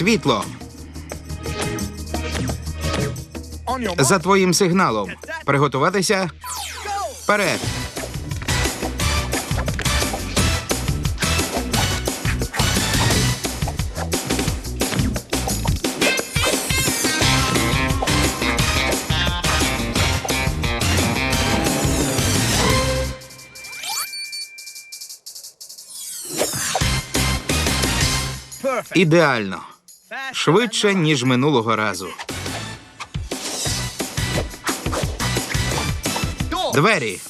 Світло. За твоїм сигналом. Приготуватися. Вперед. Ідеально. Швидше, ніж минулого разу. Двері.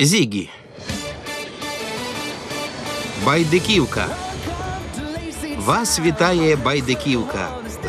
Зігі. Байдиківка. Вас вітає байдиківка.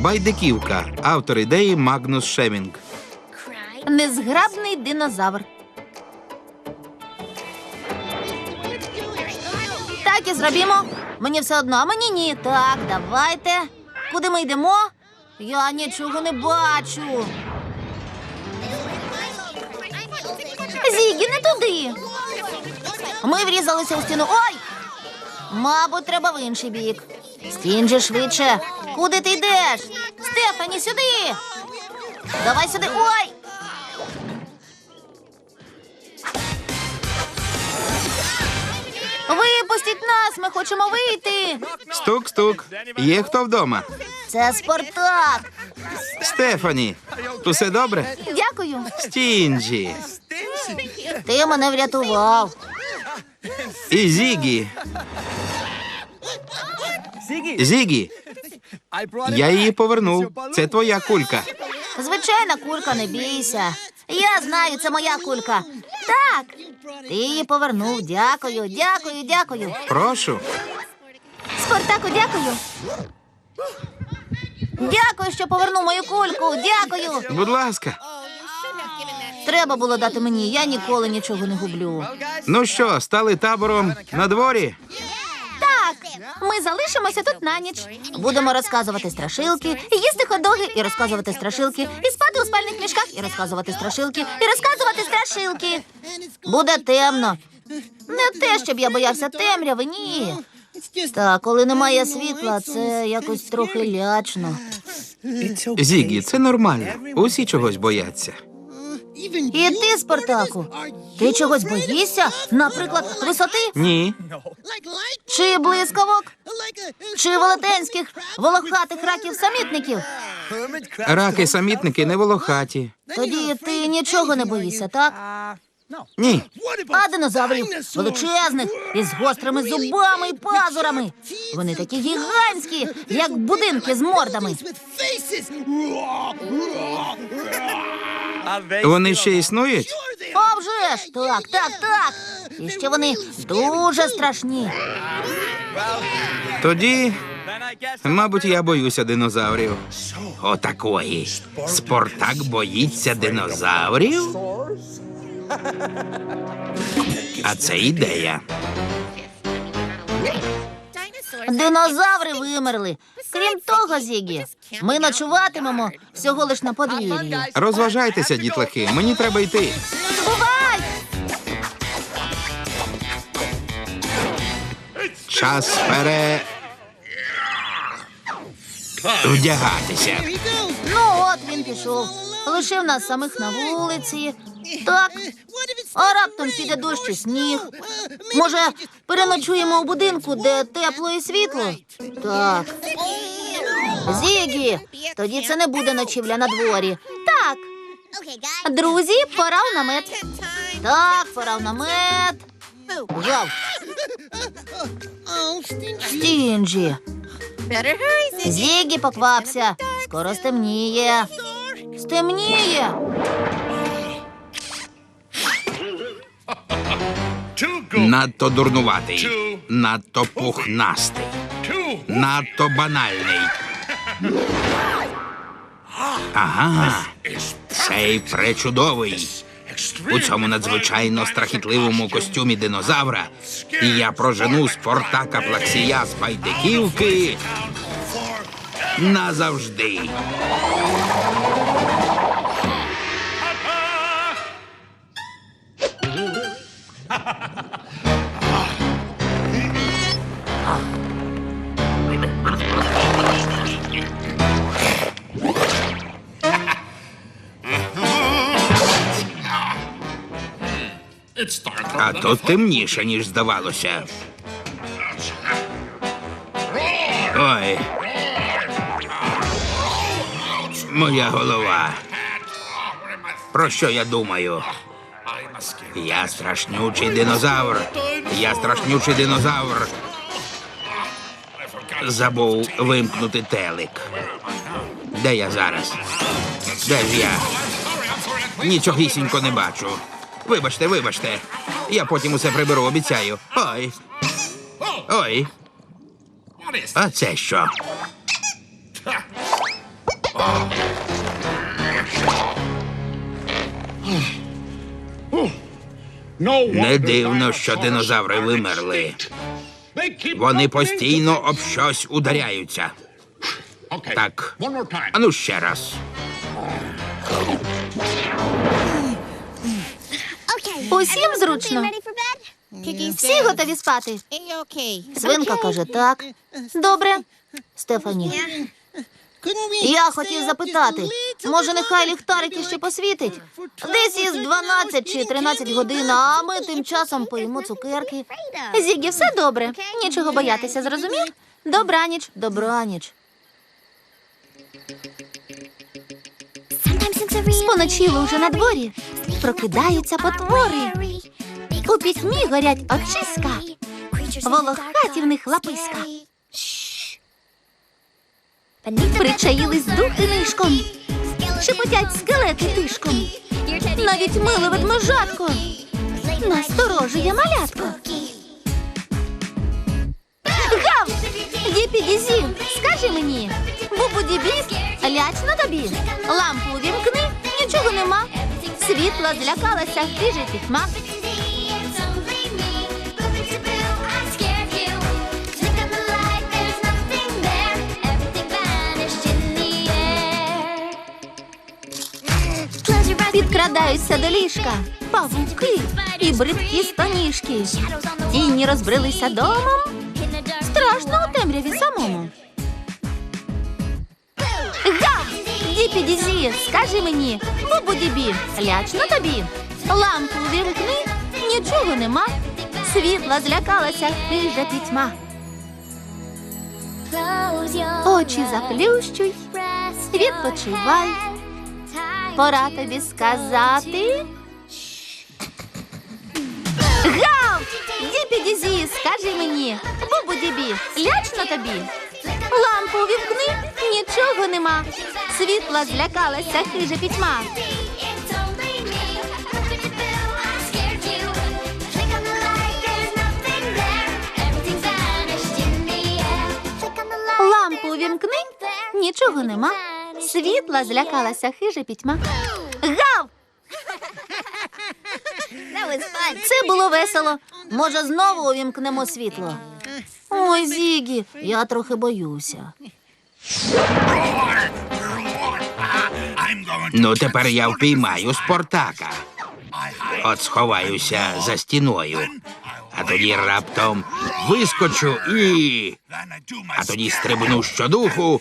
Байдиківка. Автор ідеї Магнус Шемінг. Незграбний динозавр. Так і зробімо. Мені все одно, а мені ні. Так, давайте. Куди ми йдемо? Я нічого не бачу. Зігі, не туди. Ми врізалися у стіну. Ой! Мабуть, треба в інший бік. Стінджі швидше. Куди ти йдеш? Стефані, сюди. Давай сюди. Ой! Випустіть нас, ми хочемо вийти. Стук-стук. Є хто вдома? Це Спартак. Стефані. Усе добре? Дякую. Стінджі. Ти мене врятував. І Зігі. Зігі. Я її повернув. Це твоя кулька. Звичайна кулька, не бійся. Я знаю, це моя кулька. Так. Ти її повернув. Дякую, дякую, дякую. Прошу. Спартаку, дякую. Дякую, що повернув мою кульку. Дякую. Будь ласка. Треба було дати мені. Я ніколи нічого не гублю. Ну що, стали табором на дворі? Ми залишимося тут на ніч. Будемо розказувати страшилки, їсти ходоги і розказувати страшилки, і спати у спальних мішках, і розказувати страшилки, і розказувати страшилки. Буде темно. Не те, щоб я боявся темряви, ні. Та коли немає світла, це якось трохи лячно. Зігі, це нормально. Усі чогось бояться. І ти, Спартаку, ти чогось боїшся? Наприклад, висоти Ні. чи блискавок, чи велетенських волохатих раків самітників? Раки самітники не волохаті. Тоді ти нічого не боїшся, так? Ні. А динозаврів величезних із гострими зубами і пазурами. Вони такі гігантські, як будинки з мордами. Вони ще існують? А вже ж так, так, так. І ще вони дуже страшні. Тоді, мабуть, я боюся динозаврів. Отакої. Спартак боїться динозаврів? А це ідея. Динозаври вимерли. Крім того, Зігі, ми ночуватимемо всього лиш на подвір'ї. Розважайтеся, дітлахи, мені треба йти. Бувай! Час пере. Вдягатися. Ну от він пішов. Лишив нас самих на вулиці. Так, а раптом піде дощ і сніг. Може, переночуємо у будинку, де тепло і світло? Так. Зігі, тоді це не буде ночівля на дворі. Так. Друзі, пора в намет. Так, пора в намет. Гав. Стінджі. Зігі, поквапся. Скоро стемніє. Стемніє. Надто дурнуватий, надто пухнастий, надто банальний. Ага, цей пречудовий. У цьому надзвичайно страхітливому костюмі динозавра я прожену Спортака Плаксія з байдиківки назавжди. А тут темніше, ніж здавалося. Ой. Моя голова. Про що я думаю? Я страшнючий динозавр. Я страшнючий динозавр. Забув вимкнути телек. Де я зараз? Де ж я? Нічогісінько не бачу. Вибачте, вибачте. Я потім усе приберу, обіцяю. Ой. Ой. А це що? Не дивно, що динозаври вимерли. Вони постійно об щось ударяються. Так. Ану ще раз. Усім зручно. Всі готові спати. Свинка каже так. Добре. Стефані. Я хотів запитати, може, нехай ліхтарики ще посвітить? Десь із 12 чи 13 годин, а ми тим часом поїмо цукерки. Зігі, все добре. Нічого боятися, зрозумів? Добраніч, добраніч. Споночіло вже на дворі. Прокидаються потвори. У пітьмі горять очиська. Волохаті в них лаписька. Причаїлись духи нишком. Шепотять скелети тишком. Навіть миле ведмежатко. Насторожує малятко. Гав! Діпі дізі, скажи мені, бубу дібі, лячно тобі. Лампу увімкни, нічого нема. Світла злякалася, хижі пітьма. Підкрадаються до ліжка, павуки і бридкі стоніжки. Тіні розбрилися домом. Страшно у темряві самому. Діпі дізі, скажи мені, бубу дібі, лячно тобі. Лампу вімкни, нічого нема. Світла злякалася, хижа пітьма. Очі заплющуй, відпочивай. Пора тобі сказати. Гав! Діпі дізі, скажи мені, бубу дібі, лячно тобі. Лампу вімкни, нічого нема. Світла злякалася, хижа пітьма. Лампу вімкни, нічого нема. Світла злякалася, хижа пітьма. Гав! Це було весело. Може, знову увімкнемо світло. Ой, Зігі, я трохи боюся. Ну, тепер я впіймаю Спартака. От сховаюся за стіною. А тоді раптом вискочу і. А тоді стрибну щодуху,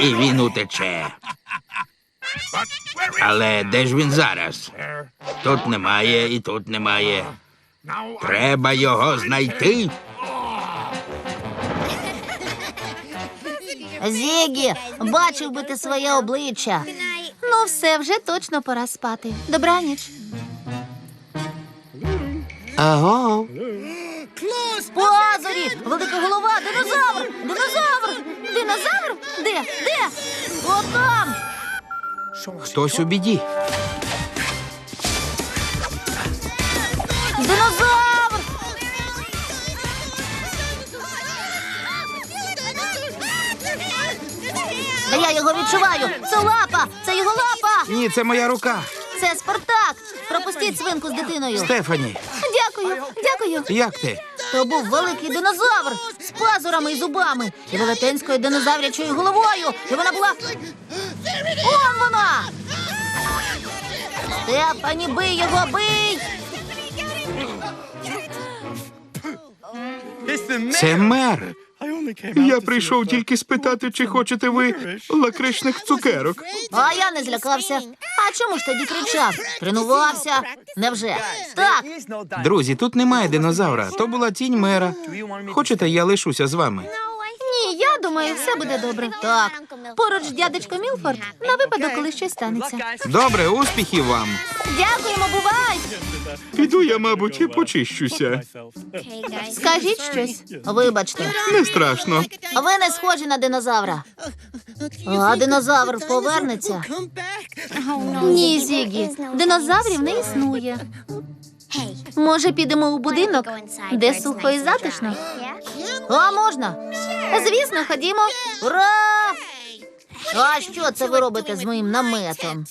і він утече. Але де ж він зараз? Тут немає і тут немає. Треба його знайти. Зігі, бачив би ти своє обличчя. Ну, все, вже точно пора спати. Добраніч. Аго. Пазурі! Велика голова! Динозавр! Динозавр! Динозавр? Де? Де? Отам! Хтось у біді. Я його відчуваю! Це лапа! Це його лапа! Ні, це моя рука. Це Спартак! Пропустіть свинку з дитиною. Стефані, Дякую, дякую. як ти? То був великий динозавр з пазурами і зубами і велетенською динозаврячою головою. І вона була. Он вона! Стефані, бий його, бий! Це мер. Я прийшов тільки спитати, чи хочете ви лакричних цукерок. А я не злякався. А чому ж тоді кричав? Тренувався? Невже? Так, Друзі, тут немає динозавра. То була тінь мера. Хочете, я лишуся з вами? Думаю, все буде добре. Так, поруч дядечко Мілфорд на випадок, коли щось станеться. Добре, успіхів вам. Дякуємо, бувай! Піду я, мабуть, і почищуся. Скажіть щось. Вибачте. Не страшно. Ви не схожі на динозавра. А динозавр повернеться. Ні, Зігі, динозаврів не існує. Може, підемо у будинок, де сухо і затишно? А можна? Звісно, ходімо. Ура! А що це ви робите з моїм наметом?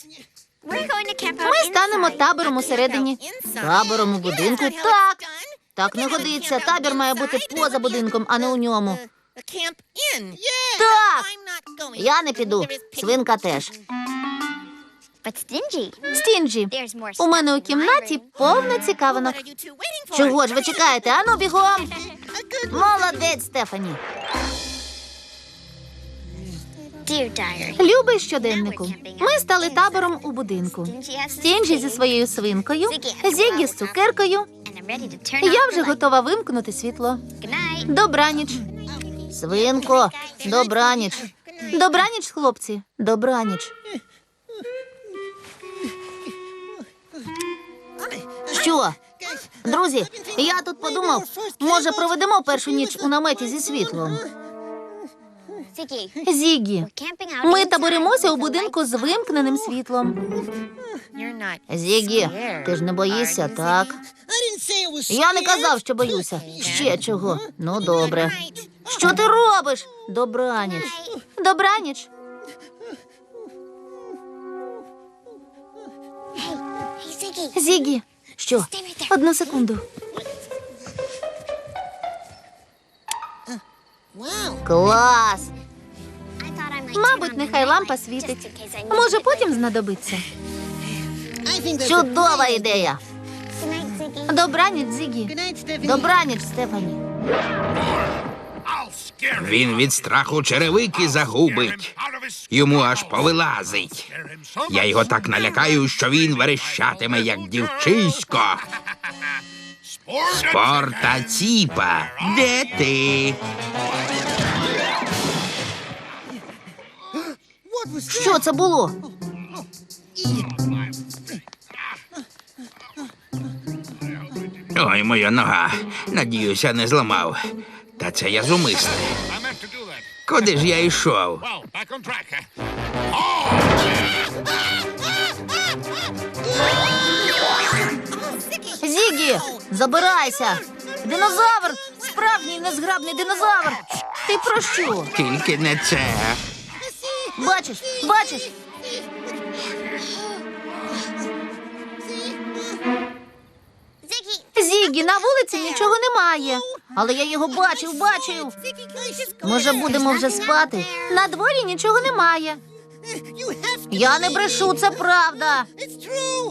Ми станемо табором усередині. Табором у будинку? Так. Так не годиться. Табір має бути поза будинком, а не у ньому. Так. Я не піду. Свинка теж. Стінджі, у мене у кімнаті повно цікавинок. Чого ж ви чекаєте? Ану бігом. Молодець, Стефані. Любий щоденнику. Ми стали табором у будинку. Стінджі зі своєю свинкою, Зігі з цукеркою. Я вже готова вимкнути світло. Добраніч. Свинко, добраніч. Добраніч, хлопці. Добраніч. Що? Друзі, я тут подумав, може проведемо першу ніч у наметі зі світлом. Зігі, ми таборимося у будинку з вимкненим світлом. Зігі, ти ж не боїшся, так? Я не казав, що боюся. Ще чого? Ну, добре. Що ти робиш? Добраніч. Добраніч. Зігі, що? Одну секунду. Клас! Мабуть, нехай лампа світить. Може, потім знадобиться. Чудова ідея. Добраніч, Зігі. Добраніч, Стефані. Він від страху черевики загубить. Йому аж повилазить. Я його так налякаю, що він верещатиме, як дівчисько. Спорта ціпа, де ти? Що це було? Ой, моя нога. Надіюся, не зламав. Та це я зумисне. Куди ж я йшов? Забирайся. Динозавр! Справжній незграбний динозавр. Ти про що? Тільки не це. Бачиш, бачиш? Зігі, на вулиці нічого немає. Але я його бачив, бачив. Може, будемо вже спати? На дворі нічого немає. Я не брешу, це правда.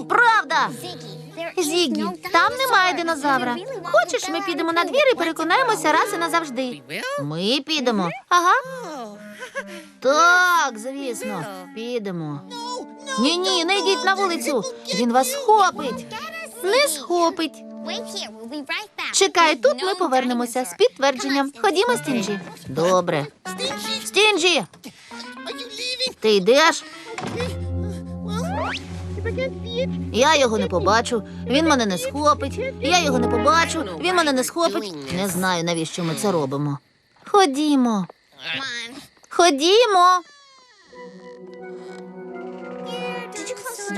Правда. Зігі, там немає динозавра. Хочеш, ми підемо на двір і переконаємося раз і назавжди. Ми підемо. Ага. Так, звісно, підемо. Ні, ні, не йдіть на вулицю. Він вас схопить. Не схопить. Чекай, тут ми повернемося з підтвердженням. Ходімо, Стінджі. Добре. Стінджі! Ти йдеш? Я його не побачу, він мене не схопить. Я його не побачу, він мене не схопить. Не знаю, навіщо ми це робимо. Ходімо. Ходімо.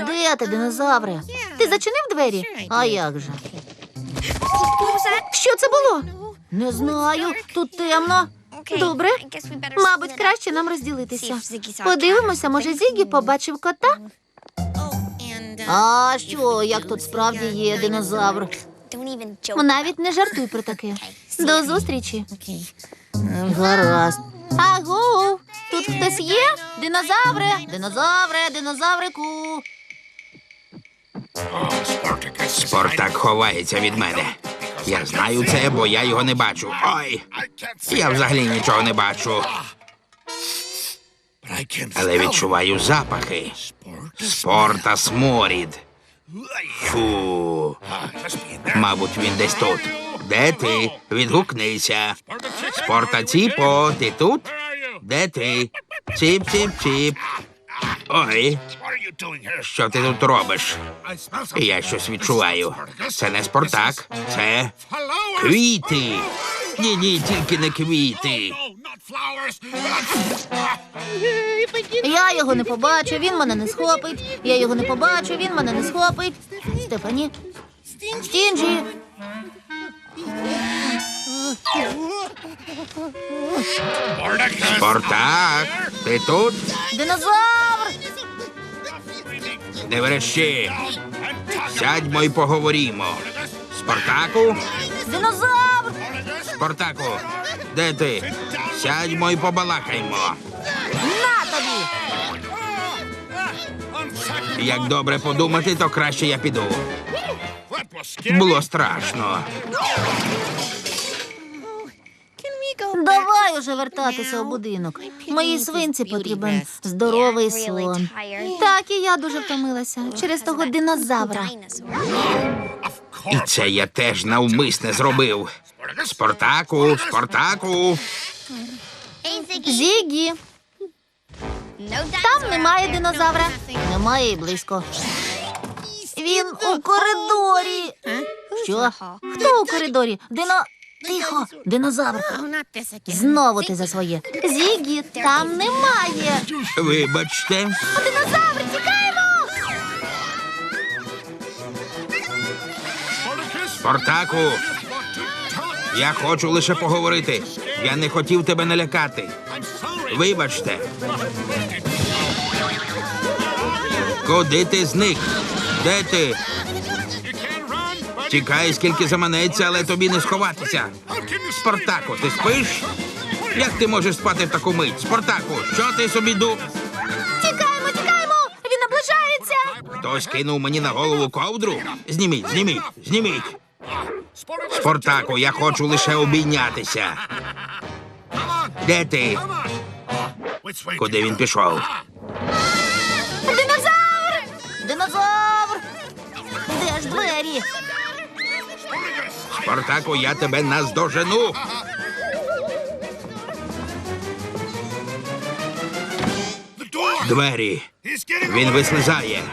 Де ти, динозавре? Ти зачинив двері? А як же? Що це було? Не знаю, тут темно. Добре. Мабуть, краще нам розділитися. Подивимося, може, Зігі побачив кота? А що, як тут справді є динозавр? Навіть не жартуй про таке. До зустрічі. Гаразд. Аго, тут хтось є? Динозавре, динозавре, динозаврику. Спартак ховається від мене. Я знаю це, бо я його не бачу. Ой, я взагалі нічого не бачу, але відчуваю запахи. Спор та сморід. Фу. Мабуть, він десь тут. Де ти? Відгукнися. Спорта Ціпо, ти тут? Де ти? Ціп, ціп, ціп. Ой, що ти тут робиш? Я щось відчуваю. Це не Спартак, це квіти. Ні, ні, тільки не квіти. Я його не побачу, він мене не схопить. Я його не побачу, він мене не схопить. Стефані. Стінджі. Спартак, ти тут? Динозавр! Не верещи. Сядьмо і поговоримо. Спартаку? Динозавр! Спартаку, де ти? Сядьмо і побалакаймо. На тобі! Як добре подумати, то краще я піду. Було страшно. Давай уже вертатися у будинок. Моїй свинці потрібен здоровий сон. Так, і я дуже втомилася через того динозавра. І це я теж навмисне зробив. Спартаку, Спартаку. Зігі, там немає динозавра. Немає і близько. Він у коридорі. Що? Хто у коридорі? Дино. Тихо, динозавр. Знову ти за своє. Зігі, там немає. Вибачте. Динозавр, тікаємо! Спартаку. Я хочу лише поговорити. Я не хотів тебе налякати. Вибачте. Куди ти зник? Де ти? Тікай, скільки заманеться, але тобі не сховатися. Спартаку, ти спиш? Як ти можеш спати в таку мить? Спартаку, що ти собі ду? Тікаємо, тікаємо! Він наближається! Хтось кинув мені на голову ковдру? Зніміть, зніміть, зніміть. Спартаку, я хочу лише обійнятися. Де ти? Куди він пішов? Спартаку, я тебе наздожену. Двері. Він вислизає.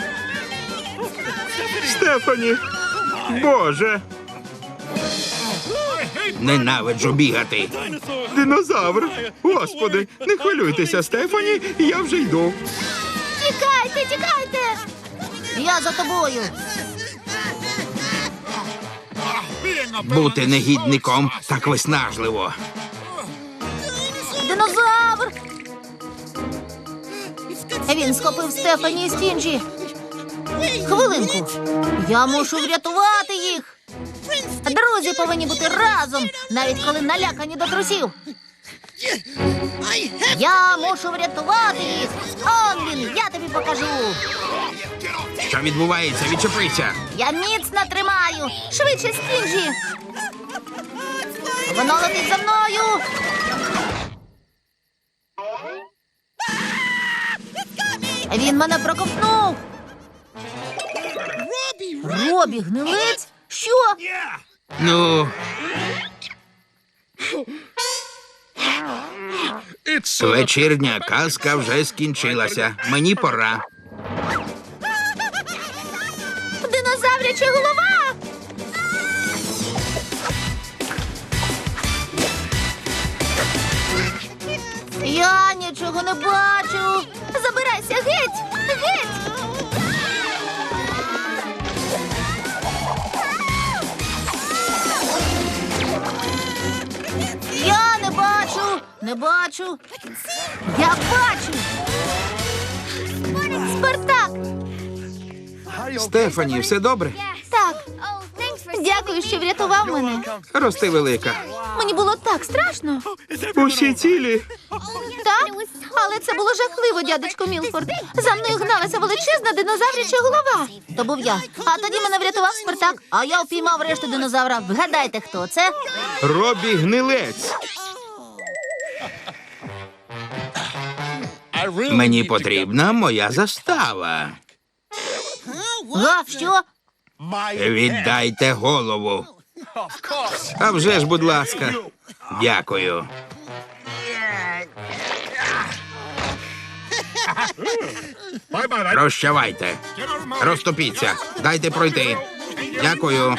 Стефані! Боже! Ненавиджу бігати. Динозавр! Господи, не хвилюйтеся, Стефані, я вже йду. Тікайте, тікайте! Я за тобою. Бути негідником так виснажливо. Динозавр! Він схопив Стефані і Стінджі. Хвилинку. Я мушу врятувати їх. Друзі повинні бути разом, навіть коли налякані до трусів. Я мушу врятувати їх. Он він, я тобі покажу. Що відбувається? Відчепися. Я міцно тримаю. Швидше стінжі. Воно летить за мною. Він мене проковтнув. Робі, гнилець? Що? Ну, Uh, Вечірня казка вже скінчилася. Мені пора. Динозавряча голова. Я нічого не бачу. Забирайся геть! Геть! Не бачу. Я бачу. Спартак! Стефані, все добре? Так. Дякую, що врятував мене. Рости велика. Мені було так страшно. Усі цілі. Так, але це було жахливо, дядечко Мілфорд. За мною гналася величезна динозавряча голова. То був я. А тоді мене врятував Спартак, а я впіймав решту динозавра. Вгадайте, хто це? Робі гнилець. Мені потрібна моя застава. Га, що? Віддайте голову. А вже ж, будь ласка. Дякую. Прощавайте. Розступіться. Дайте пройти. Дякую.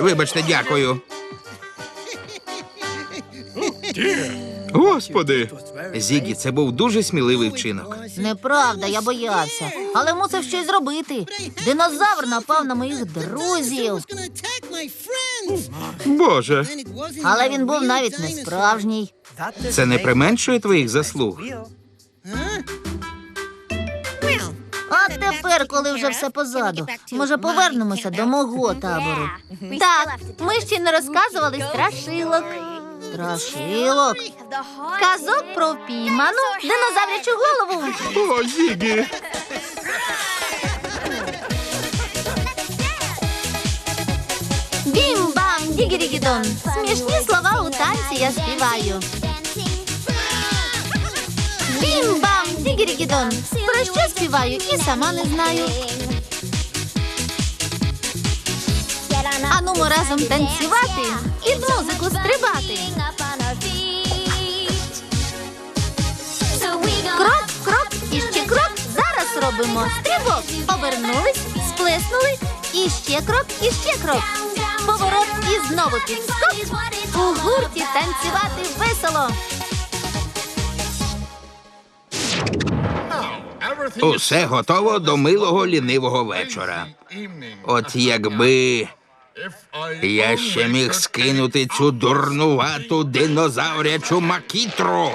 Вибачте, дякую. Господи. Зігі, це був дуже сміливий вчинок. Неправда, я боявся. Але мусив щось зробити. Динозавр напав на моїх друзів. Боже, Але він був навіть не справжній. це не применшує твоїх заслуг. А тепер, коли вже все позаду, може повернемося до мого табору. Так, ми ще не розказували страшилок. Страшилок. Казок про впійману динозаврячу голову. О, Зігі. Бім-бам, дігірігідон. Смішні слова у танці я співаю. Бім-бам, дігірігідон. Про що співаю і сама не знаю. Анумо разом танцювати, під музику стрибати. Крок, крок і ще крок. Зараз робимо стрибок. Обернулись, сплеснули. І ще крок, і ще крок. Поворот і знову підскок. У гурті танцювати весело. Усе готово до милого лінивого вечора. От якби я ще міг скинути цю дурнувату динозаврячу макітру.